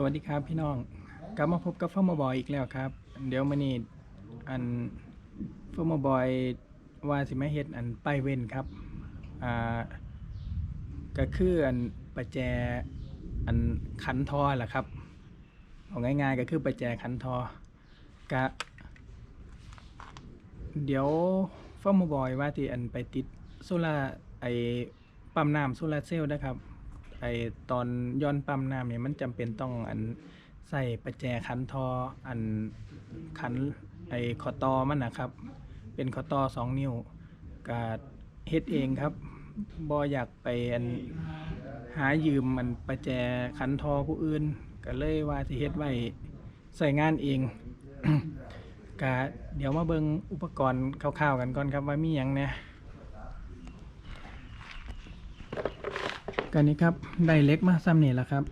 สวัสดีครับพี่น้องกลับมาพบกับเฟอร์มบอยอีกแล้วครับ เดี๋ยวมานี่อันเฟอร์มบอยว่าสิมาเฮ็ดอันป้ายเว้นครับอ่าก็คืออันประแจอันขันทอแหละครับเอาง่ายๆก็คือประแจขันทอกะเดี๋ยวเฟอร์มบอยว่าที่อันไปติดโซล่าไอปั๊มน้ำโซลาร์เซลล์นะครับ ไอตอนย้อนปั๊มน้ำเนี่ยมันจำเป็นต้องอันใส่ประแจขันทออันขันไอขอตอมันนะครับ เป็นขอตอสองนิ้วกาดเฮ็ดเองครับบออยากไปอันหายืมมันประแจขันทอผู้อื่น ก็เลยว่าสิเฮ็ดไว้ใส่งานเองกะเดี๋ยวมาเบิงอุปกรณ์คร่าวๆกันก่อนครับว่ามีหยังเนี่ย กันนี้ครับได้เล็กมาซ้ำนี่แหละครับ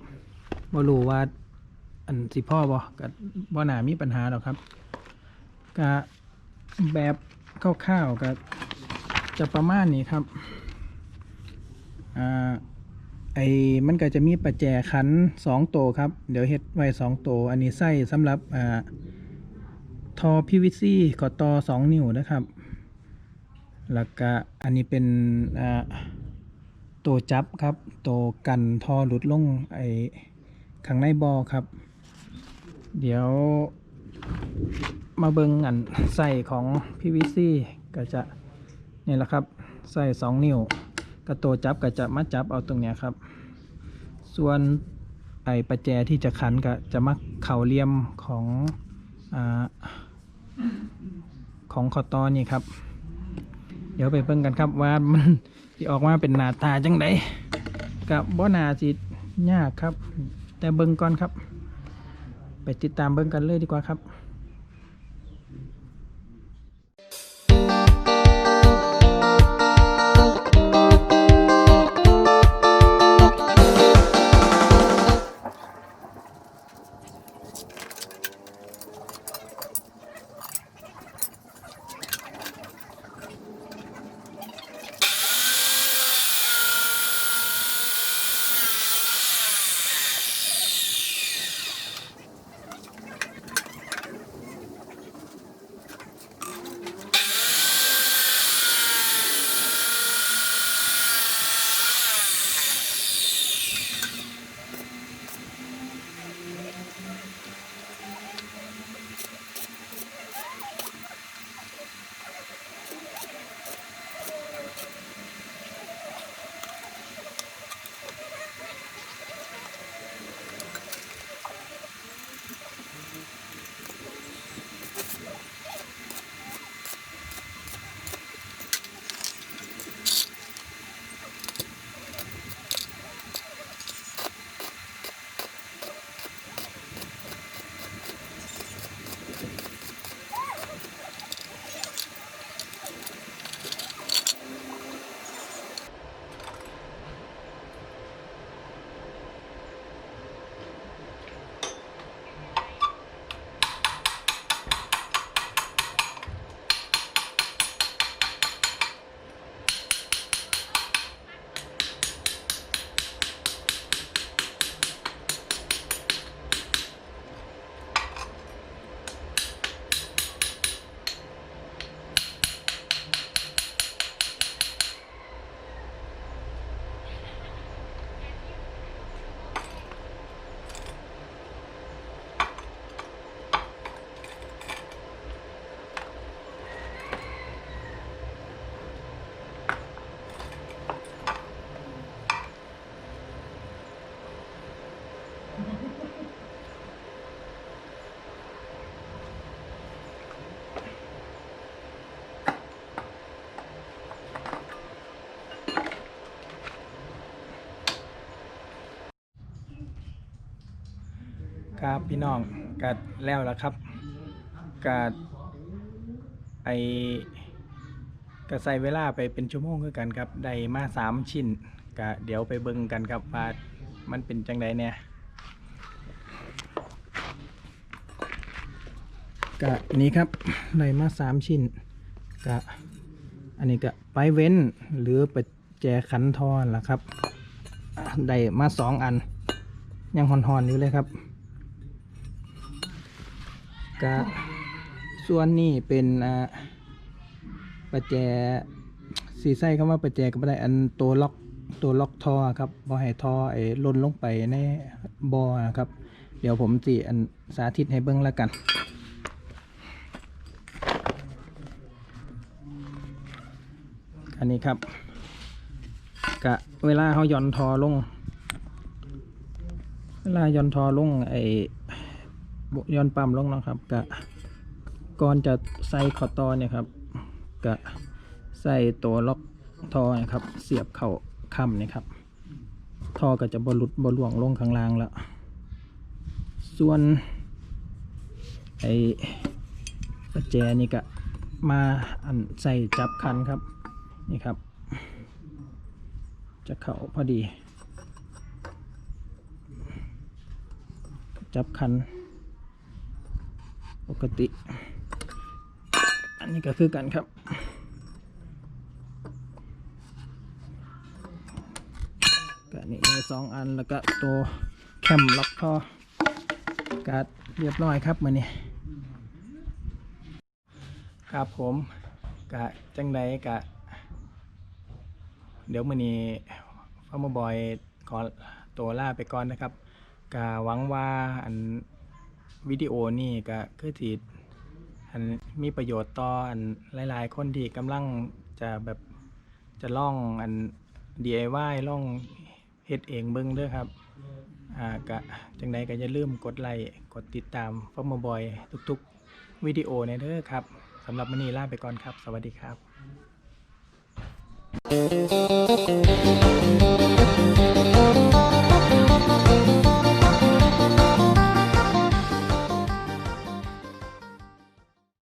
บ่รู้ว่าอันสิพ่อบ่กับบ่หนามีปัญหาหรอกครับกะแบบคร่าวๆก็จะประมาณนี้ครับอ่าไอ้มันก็จะมีประแจขันสองตัวครับ เดี๋ยวเฮ็ดไว้สองตัวอันนี้ใส่สำหรับอ่าทอ PVC ขอต่อสองนิ้วนะครับ แล้วก็อันนี้เป็นอ่า ตัวจับครับ ตัวกันทอหลุดลงไอข้างในบอครับ เดี๋ยวมาเบิงอันใส่ของ PVC ก็จะนี่แหละครับใส่2นิ้วกระตัวจับก็จะมาจับเอาตรงเนี้ยครับ ส่วนไอประแจที่จะขันก็จะมาเข่าเลี่ยมของอาของคอตอนี่ครับ เดี๋ยวไปเบิ่งกันครับว่ามัน ที่ออกมาเป็นหน้าตาจังไดกับบ่นาสิยากครับ แต่เบิ่งก่อนครับ ไปติดตามเบิ่งกันเลยดีกว่าครับ ครับพี่น้องกัดแล้วละครับกัดไอก็ใส่เวลาไปเป็นชั่วโมงคือกันครับได้มาสามชิ้นกะเดี๋ยวไปเบิ่งกันครับว่ามันเป็นจังไดเนี่ยกะนี้ครับได้มาสามชิ้นกะอันนี้ก็ไปเว้นหรือไปแจขันทอนล่ะครับได้มาสองอันยังหอนๆอยู่เลยครับ กะส่วนนี้เป็นอ่าประแจสีไส้คำว่าประแจก็ไม่ได้อันตัวล็อกตัวล็อกท่อครับบ่ให้ท่อไอ้ล่นลงไปในบ่อนะครับ เดี๋ยวผมสิอันสาธิตให้เบิ่งแล้วกันอันนี้ครับกะเวลาเขาย่อนทอลง เวลาย่อนทอลงไอ้ ย่อนปั๊มลงนะครับกะก่อนจะใส่ขอตอเนี่ยครับกะใส่ตัวล็อกทอนี่ยครับ เสียบเข้าคำเนี่ยครับทอก็จะบหลุดบหลวงลงข้างล่างแล้ว ส่วนไอ้ประแจนี่ก็มาอันใส่จับคันครับนี่ครับ จะเข้าพอดี จับคัน กติ อันนี้ก็คือกันครับก็นี่มีสองอันแล้วก็ตัวแคมล็อกท่อการดเรียบร้อยครับมือนี้ครับผมกะจังใดกะ เดี๋ยวมือนี้ฟาร์มบอยขอตัวลาไปก่อนนะครับกะหวังว่าอัน วิดีโอนี่ก็คือทีอันมีประโยชน์ต่ออันหลาย ๆ คนที่กำลังจะแบบจะล่องอัน DIY ล่องเฮ็ดเองเบิ่งเด้อครับ อ่ากะจังใดก็อย่าลืมกดไลค์กดติดตามฟอร์มบอยทุกๆวิดีโอในเด้อครับสำหรับมื้อนี้ลาไปก่อนครับ สวัสดีครับ